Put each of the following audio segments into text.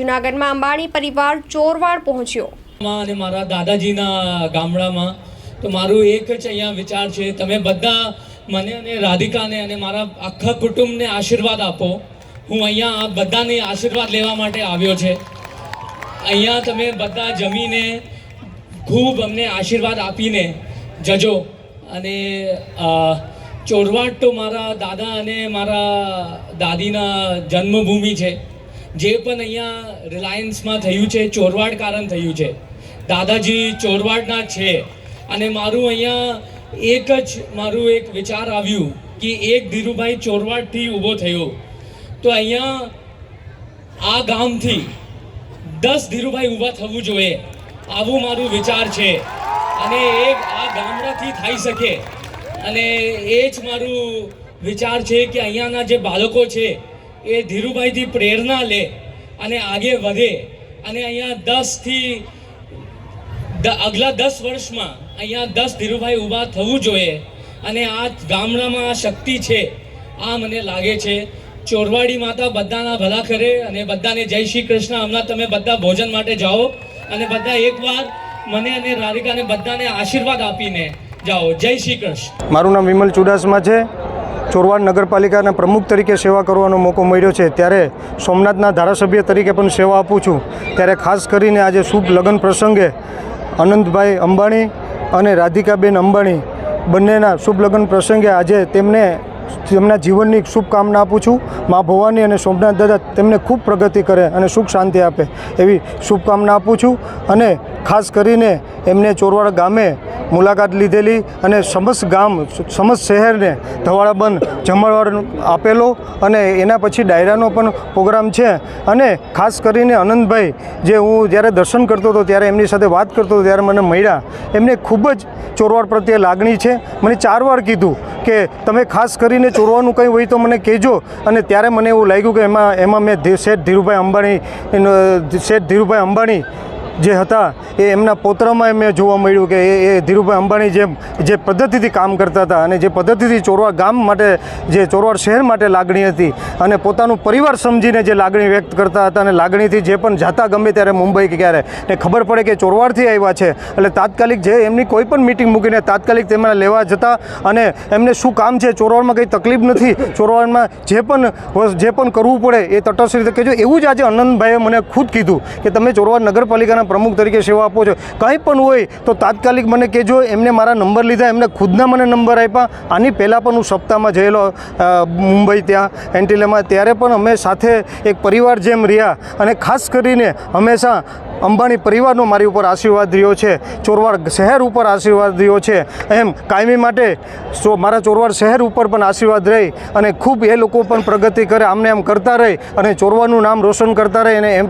જૂનાગઢમાં અંબાણી પરિવાર ચોરવાડ પહોંચ્યો. અને મારા દાદાજીના ગામડામાં તો મારું એક જ અહીંયા વિચાર છે, તમે બધા મને અને રાધિકાને અને મારા આખા કુટુંબને આશીર્વાદ આપો. હું અહીંયા આ બધાને આશીર્વાદ લેવા માટે આવ્યો છે. અહીંયા તમે બધા જમીને ખૂબ અમને આશીર્વાદ આપીને જજો. અને ચોરવાડ તો મારા દાદા અને મારા દાદીના જન્મભૂમિ છે. જે પણ અહીંયા રિલાયન્સમાં થયું છે ચોરવાડ કારણ થયું છે. દાદાજી ચોરવાડના છે. અને મારું અહીંયા એક જ મારું એક વિચાર આવ્યું કે એક ધીરુભાઈ ચોરવાડથી ઊભો થયો. તો અહીંયા આ ગામથી દસ ધીરુભાઈ ઊભા થવું જોઈએ. આવું મારું વિચાર છે. અને એક આ ગામડાથી થઈ શકે. અને એ જ મારું વિચાર છે કે અહીંયાના જે બાળકો છે એ ધીરુભાઈથી પ્રેરણા લે અને આગે વધે અને અહીંયા દસથી આગલા દસ વર્ષમાં અહીંયા દસ ધીરુભાઈ ઊભા થવું જોઈએ અને આ ગામડામાં આ શક્તિ છે, આ મને લાગે છે. ચોરવાડી માતા બધાના ભલા કરે અને બધાને જય શ્રી કૃષ્ણ. હમણાં તમે બધા ભોજન માટે જાઓ અને બધા એકવાર મને અને રાધિકાને બધાને આશીર્વાદ આપીને જાઓ. જય શ્રી કૃષ્ણ. મારું નામ વિમલ ચુડાસમા છે. ચોરવાડ નગરપાલિકાના પ્રમુખ તરીકે સેવા કરવાનો મોકો મળ્યો છે. ત્યારે સોમનાથના ધારાસભ્ય તરીકે પણ સેવા આપું છું. ત્યારે ખાસ કરીને આજે શુભ લગ્ન પ્રસંગે અનંતભાઈ અંબાણી અને રાધિકાબેન અંબાણી બંનેના શુભ લગ્ન પ્રસંગે આજે તેમને તેમના જીવનની શુભકામના આપું છું. મા ભવાની અને સોમનાથ દાદા તેમને ખૂબ પ્રગતિ કરે અને સુખ શાંતિ આપે એવી શુભકામના આપું છું. અને ખાસ કરીને એમને ચોરવાડ ગામે મુલાકાત લીધેલી અને સમસ્ત ગામ, સમસ્ત શહેરને ધવાડાબંધ જમણવાર આપેલો અને એના પછી ડાયરાનો પણ પ્રોગ્રામ છે. અને ખાસ કરીને અનંતભાઈ, જે હું જ્યારે દર્શન કરતો હતો, ત્યારે એમની સાથે વાત કરતો હતો, ત્યારે મને મળ્યા. એમને ખૂબ જ ચોરવાડ પ્રત્યે લાગણી છે. મને ચાર વાર કીધું કે તમે ખાસ કરીને ચોરવાનું કંઈ હોય તો મને કહેજો. અને ત્યારે મને એવું લાગ્યું કે એમાં એમાં મેં શેઠ ધીરુભાઈ અંબાણી શેઠ ધીરુભાઈ અંબાણી જે હતા, એ એમના પોતરામાં મેં જોવા મળ્યું કે એ એ ધીરુભાઈ અંબાણી જે જે પદ્ધતિથી કામ કરતા હતા અને જે પદ્ધતિથી ચોરવા ગામ માટે, જે ચોરવાડ શહેર માટે લાગણી હતી અને પોતાનું પરિવાર સમજીને જે લાગણી વ્યક્ત કરતા હતા અને લાગણીથી જે પણ જાતા ગમે ત્યારે મુંબઈ કે ક્યારે, ને ખબર પડે કે ચોરવાડથી આવ્યા છે. એટલે તાત્કાલિક જે એમની કોઈ પણ મિટિંગ મૂકીને તાત્કાલિક તેમને લેવા જતા અને એમને શું કામ છે, ચોરવાડમાં કંઈ તકલીફ નથી? ચોરવાડમાં જે પણ જે પણ કરવું પડે એ તટસ્થ રીતે કહેજો. એવું જ આજે અનંતભાઈએ મને ખુદ કીધું કે તમે ચોરવાડ નગરપાલિકાના પ્રમુખ તરીકે સેવા આપો છો. કંઈ પણ હોય તો તાત્કાલિક મને કહેજો, એમને મારા નંબર લીધા, એમને ખુદના મને નંબર આપ્યા. આની પહેલાં પણ હું સપ્તાહમાં જયેલો મુંબઈ ત્યાં એન્ટિલેમાં ત્યારે પણ અમે સાથે એક પરિવાર જેમ રહ્યા અને ખાસ કરીને હંમેશા અંબાણી પરિવારનો મારી ઉપર આશીર્વાદ રહ્યો છે. ચોરવાડ શહેર ઉપર આશીર્વાદ રહ્યો છે. એમ કાયમી માટે સો મારા ચોરવાડ શહેર ઉપર પણ આશીર્વાદ રહી અને ખૂબ એ લોકો પણ પ્રગતિ કરે, આમને એમ કરતા રહી અને ચોરવાનું નામ રોશન કરતા રહે અને એમ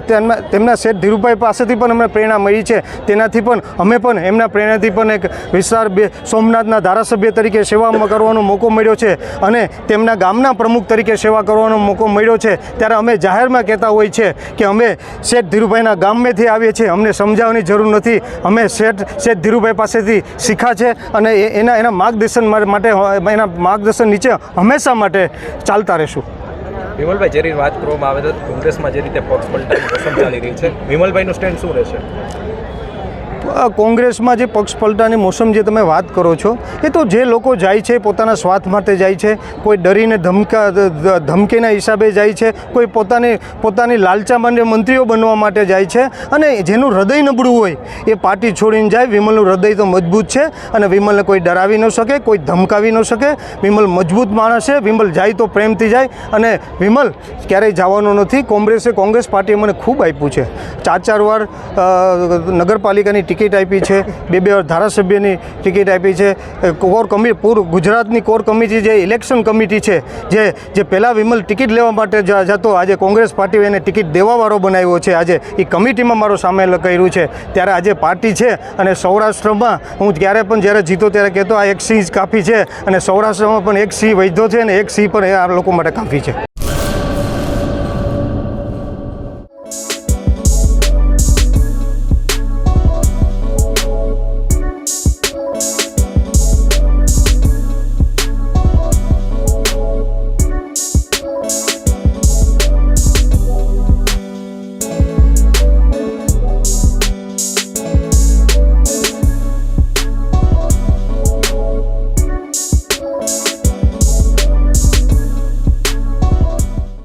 તેમના શેઠ ધીરુભાઈ પાસેથી પણ અમને પ્રેરણા મળી છે. તેનાથી પણ અમે પણ એમના પ્રેરણાથી પણ એક વિસ્તાર બે સોમનાથના ધારાસભ્ય તરીકે સેવામાં કરવાનો મોકો મળ્યો છે અને તેમના ગામના પ્રમુખ તરીકે સેવા કરવાનો મોકો મળ્યો છે. ત્યારે અમે જાહેરમાં કહેતા હોય છે કે અમે શેઠ ધીરુભાઈના ગામેથી આવીએ છીએ, અમને સમજાવવાની જરૂર નથી. અમે શેઠ શેઠ ધીરુભાઈ પાસેથી શીખા છે અને એના એના માર્ગદર્શન માટે એના માર્ગદર્શન નીચે હંમેશા માટે ચાલતા રહેશું. વિમલભાઈ જે રીતે વાત કરવામાં આવે તો કોંગ્રેસમાં જે રીતે પક્ષ પલટાની મોસમ ચાલી રહી છે, વિમલભાઈનું સ્ટેન્ડ શું રહેશે? કોંગ્રેસમાં જે પક્ષ પલટાની મોસમ જે તમે વાત કરો છો, એ તો જે લોકો જાય છે, પોતાના સ્વાર્થ માટે જાય છે, કોઈ ડરીને ધમકા ધમકીના હિસાબે જાય છે, કોઈ પોતાની પોતાની લાલચા માટે મંત્રીઓ બનવા માટે જાય છે, અને જેનું હૃદય નબળું હોય, એ પાર્ટી છોડીને જાય. વિમલનું હૃદય તો મજબૂત છે, અને વિમલને કોઈ ડરાવી ન શકે, કોઈ ધમકાવી ન શકે. વિમલ મજબૂત માણસ છે, વિમલ જાય તો પ્રેમથી જાય, અને વિમલ ક્યારેય જવાનો નથી. કોંગ્રેસે કોંગ્રેસ પાર્ટીએ મને ખૂબ આપ્યું છે. ચાર ચાર વાર નગરપાલિકાની ટિકિટ આપી છે. બે બે ધારાસભ્યની ટિકિટ આપી છે. કોર કમિટી, પૂર ગુજરાતની કોર કમિટી જે ઇલેક્શન કમિટી છે, જે જે પહેલાં વિમલ ટિકિટ લેવા માટે જતો, આજે કોંગ્રેસ પાર્ટી એને ટિકિટ દેવાવાળો બનાવ્યો છે. આજે એ કમિટીમાં મારો સામેલ કર્યું છે. ત્યારે આજે પાર્ટી છે અને સૌરાષ્ટ્રમાં હું ક્યારે પણ જ્યારે જીતો ત્યારે કહેતો, આ એક સિંહ કાફી છે અને સૌરાષ્ટ્રમાં પણ એક સિંહ વૈધો છે અને એક સિંહ પણ એ આ લોકો માટે કાફી છે.